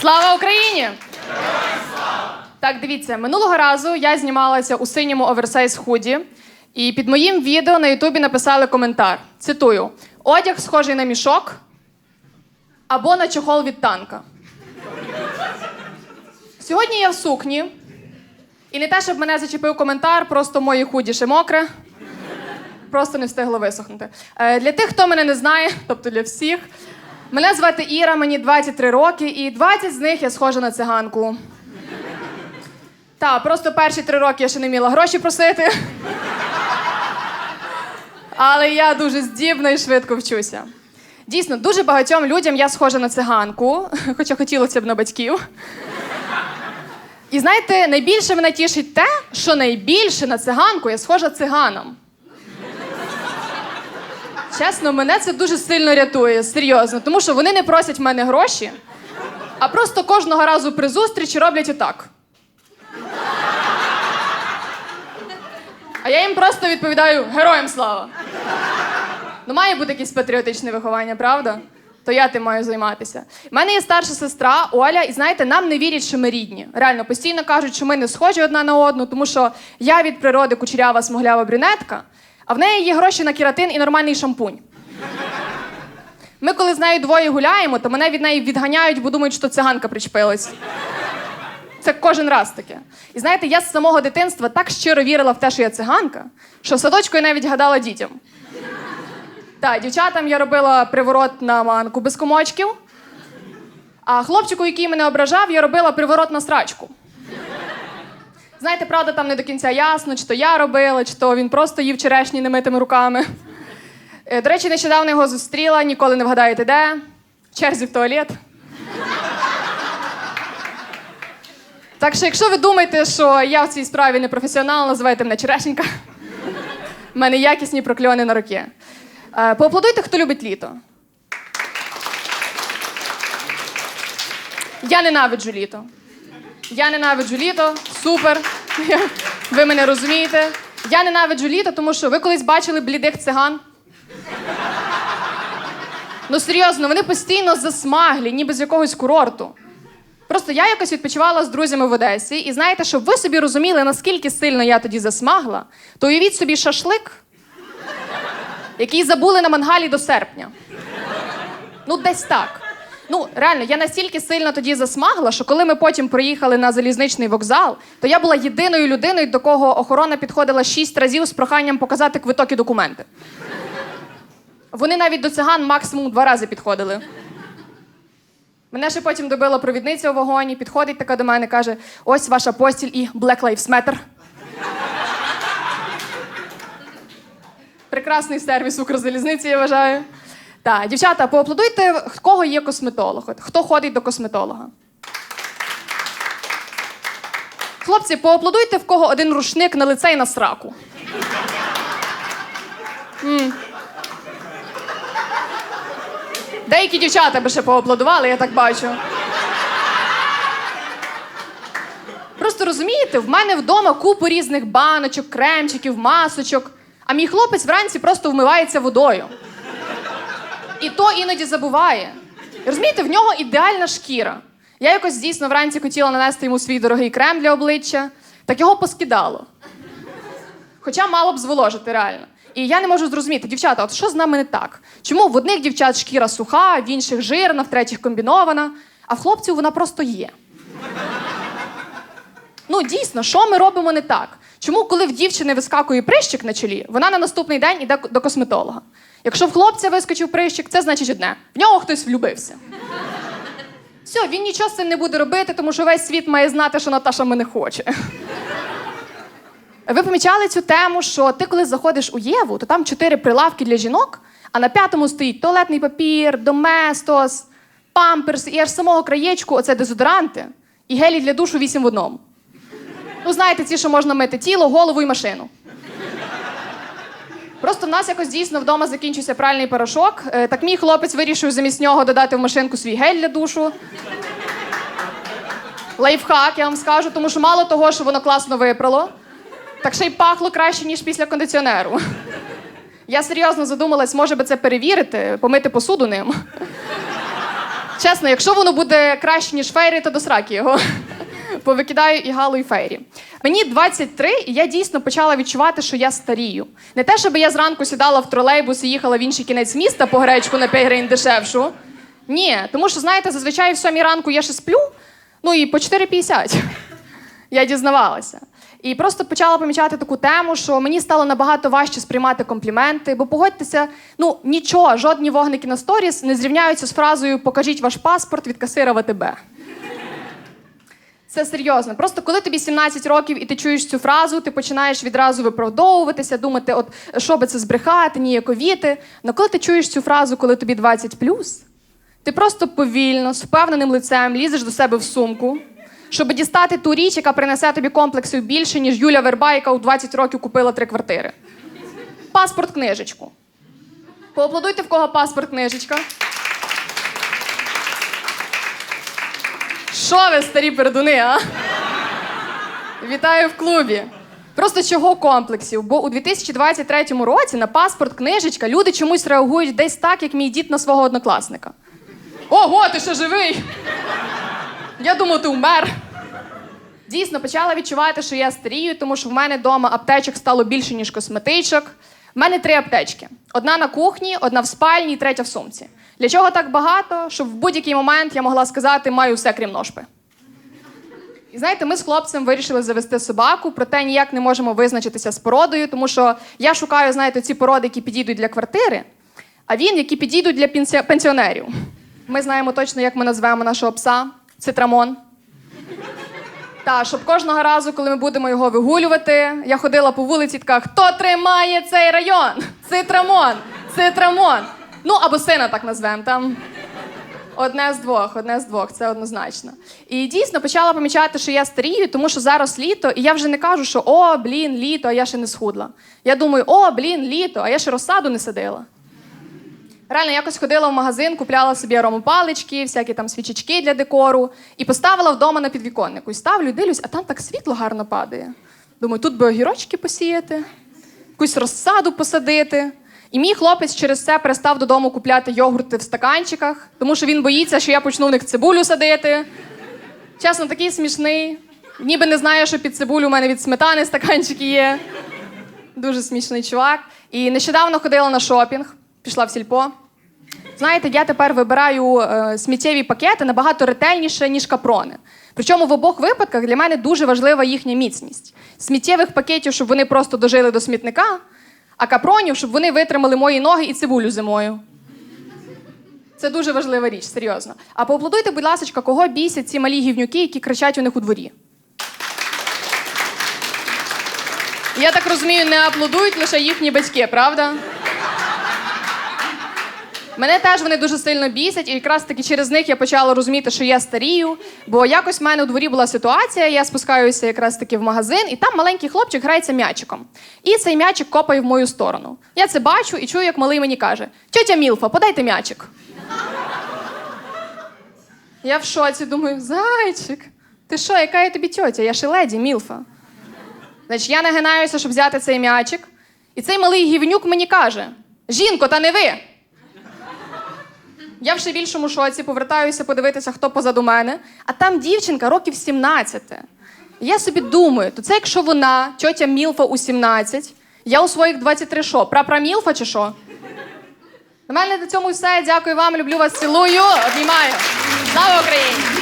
Слава Україні! Так, дивіться, минулого разу я знімалася у синьому оверсайз худі, і під моїм відео на Ютубі написали коментар. Цитую: одяг схожий на мішок або на чохол від танка. Сьогодні я в сукні. І не те, щоб мене зачепив коментар, просто моє худі ще мокре. Просто не встигло висохнути. Е, для тих, хто мене не знає, тобто для всіх, мене звати Іра, мені 23 роки, і 20 з них я схожа на циганку. Так, просто перші три роки я ще не вміла гроші просити. Але я дуже здібна і швидко вчуся. Дійсно, дуже багатьом людям я схожа на циганку, хоча хотілося б на батьків. І знаєте, найбільше мене тішить те, що найбільше на циганку я схожа циганом. Чесно, мене це дуже сильно рятує, серйозно, тому що вони не просять в мене гроші, а просто кожного разу при зустрічі роблять отак. А я їм просто відповідаю героям слава. Ну, має бути якесь патріотичне виховання, правда? То я тим маю займатися. У мене є старша сестра Оля, і знаєте, нам не вірять, що ми рідні. Реально, постійно кажуть, що ми не схожі одна на одну, тому що я від природи кучерява смуглява брюнетка, а в неї є гроші на кератин і нормальний шампунь. Ми, коли з нею двоє гуляємо, то мене від неї відганяють, бо думають, що циганка причепилась. Це кожен раз таке. І знаєте, я з самого дитинства так щиро вірила в те, що я циганка, що в садочку я навіть гадала дітям. Так, дівчатам я робила приворот на манку без комочків, а хлопчику, який мене ображав, я робила приворот на срачку. Знаєте, правда, там не до кінця ясно, чи то я робила, чи то він просто їв черешні немитими руками. Е, До речі, нещодавно його зустріла, ніколи не вгадаєте, де. В черзі в туалет. Так що, якщо ви думаєте, що я в цій справі не професіонал, називайте мене черешенька. У мене якісні прокльони на руки. Е, Поаплодуйте, хто любить літо. Я ненавиджу літо. Я ненавиджу літо. Супер. Ви мене розумієте. Я ненавиджу літо, тому що ви колись бачили блідих циган. Ну серйозно, вони постійно засмаглі, ніби з якогось курорту. Просто я якось відпочивала з друзями в Одесі, і знаєте, щоб ви собі розуміли, наскільки сильно я тоді засмагла, то уявіть собі шашлик, який забули на мангалі до серпня. Ну, десь так. Ну, реально, я настільки сильно тоді засмагла, що коли ми потім приїхали на залізничний вокзал, то я була єдиною людиною, до кого охорона підходила шість разів з проханням показати квиток і документи. Вони навіть до циган максимум два рази підходили. Мене ще потім добила провідниця у вагоні, підходить така до мене, каже: ось ваша постіль і Black Lives Matter. Прекрасний сервіс Укрзалізниці, я вважаю. Так, дівчата, поаплодуйте, в кого є косметолог? Хто ходить до косметолога? Хлопці, поаплодуйте, в кого один рушник на лице і на сраку. М. Деякі дівчата би ще поаплодували, я так бачу. Просто розумієте, в мене вдома купу різних баночок, кремчиків, масочок, а мій хлопець вранці просто вмивається водою. І то іноді забуває. Розумієте, в нього ідеальна шкіра. Я якось дійсно вранці хотіла нанести йому свій дорогий крем для обличчя, так його поскидало. Хоча мало б зволожити реально. І я не можу зрозуміти, дівчата, от що з нами не так? Чому в одних дівчат шкіра суха, в інших жирна, в третіх комбінована, а в хлопців вона просто є. Ну, дійсно, що ми робимо не так? Чому, коли в дівчини вискакує прищик на чолі, вона на наступний день йде до косметолога? Якщо в хлопця вискочив прищик, це значить одне: в нього хтось влюбився. Все, він нічого з цим не буде робити, тому що весь світ має знати, що Наташа мене хоче. Ви помічали цю тему, що ти, коли заходиш у Єву, то там чотири прилавки для жінок, а на п'ятому стоїть туалетний папір, доместос, памперс і аж самого краєчку оце дезодоранти і гелі для душу вісім в одному. Ну, знаєте, ці, що можна мити тіло, голову і машину. Просто в нас якось дійсно вдома закінчився пральний порошок. Е, Так мій хлопець вирішив замість нього додати в машинку свій гель для душу. Лайфхак, я вам скажу, тому що мало того, що воно класно випрало, так ще й пахло краще, ніж після кондиціонеру. Я серйозно задумалась, може би це перевірити, помити посуду ним. Чесно, якщо воно буде краще, ніж фейрі, то до сраки його. Повикидаю і Галу, і фейрі. Мені 23, і я дійсно почала відчувати, що я старію. Не те, щоб я зранку сідала в тролейбус і їхала в інший кінець міста по гречку на 5 гривень дешевшу. Ні, тому що, знаєте, зазвичай в 7 ранку я ще сплю, ну і по 4,50 я дізнавалася. І просто почала помічати таку тему, що мені стало набагато важче сприймати компліменти, бо погодьтеся, ну нічого, жодні вогники на сторіс не зрівняються з фразою Покажіть ваш паспорт від касира ВТБ. Це серйозно. Просто коли тобі 17 років і ти чуєш цю фразу, ти починаєш відразу виправдовуватися, думати, от що би це збрехати, ніяковіти. Але коли ти чуєш цю фразу, коли тобі 20 ти просто повільно, з впевненим лицем лізеш до себе в сумку, щоб дістати ту річ, яка принесе тобі комплексів більше, ніж Юля Верба, яка у 20 років купила три квартири. Паспорт книжечку. Поаплодуйте, в кого паспорт книжечка. Що ви, старі пердуни, а? Вітаю в клубі. Просто чого комплексів? Бо у 2023 році на паспорт книжечка люди чомусь реагують десь так, як мій дід на свого однокласника. Ого, ти ще живий! Я думав, ти умер. Дійсно, почала відчувати, що я старію, тому що в мене вдома аптечок стало більше, ніж косметичок. В мене три аптечки: одна на кухні, одна в спальні, третя в сумці. Для чого так багато? Щоб в будь-який момент я могла сказати, маю все крім ножпи. І знаєте, ми з хлопцем вирішили завести собаку, проте ніяк не можемо визначитися з породою, тому що я шукаю, знаєте, ці породи, які підійдуть для квартири, а він, які підійдуть для пенсі- пенсіонерів. Ми знаємо точно, як ми назвемо нашого пса цитрамон. Та, щоб кожного разу, коли ми будемо його вигулювати, я ходила по вулиці така, хто тримає цей район? Цитрамон, цитрамон. Ну, або сина так назвемо там. Одне з двох, одне з двох, це однозначно. І дійсно почала помічати, що я старію, тому що зараз літо, і я вже не кажу, що о, блін, літо, а я ще не схудла. Я думаю, о, блін, літо, а я ще розсаду не садила. Реально, якось ходила в магазин, купляла собі аромопалички, всякі там свічечки для декору, і поставила вдома на підвіконнику. І ставлю, і дивлюсь, а там так світло гарно падає. Думаю, тут би огірочки посіяти, якусь розсаду посадити. І мій хлопець через це перестав додому купляти йогурти в стаканчиках, тому що він боїться, що я почну в них цибулю садити. Чесно, такий смішний. Ніби не знає, що під цибулю у мене від сметани стаканчики є. Дуже смішний чувак. І нещодавно ходила на шопінг, пішла в сільпо. Знаєте, я тепер вибираю е, сміттєві пакети набагато ретельніше, ніж капрони. Причому в обох випадках для мене дуже важлива їхня міцність. Сміттєвих пакетів, щоб вони просто дожили до смітника, а капронів, щоб вони витримали мої ноги і цибулю зимою. Це дуже важлива річ, серйозно. А поаплодуйте, будь ласка, кого бісять ці малі гівнюки, які кричать у них у дворі. Я так розумію, не аплодують лише їхні батьки, правда? Мене теж вони дуже сильно бісять, і якраз таки через них я почала розуміти, що я старію. Бо якось в мене у дворі була ситуація, я спускаюся якраз таки в магазин, і там маленький хлопчик грається м'ячиком. І цей м'ячик копає в мою сторону. Я це бачу і чую, як малий мені каже: Тьотя Мілфа, подайте м'ячик. Я в шоці думаю, зайчик, ти що, яка я тобі тьотя? Я ще леді, Мілфа. Значить, я нагинаюся, щоб взяти цей м'ячик, і цей малий гівнюк мені каже: Жінко, та не ви! Я в ще більшому шоці повертаюся подивитися, хто позаду мене, а там дівчинка років 17. Я собі думаю, то це якщо вона, тьотя Мілфа у 17, я у своїх 23 що, прапра Мілфа чи що? На мене на цьому все. Дякую вам, люблю вас, цілую, обнімаю. Слава Україні!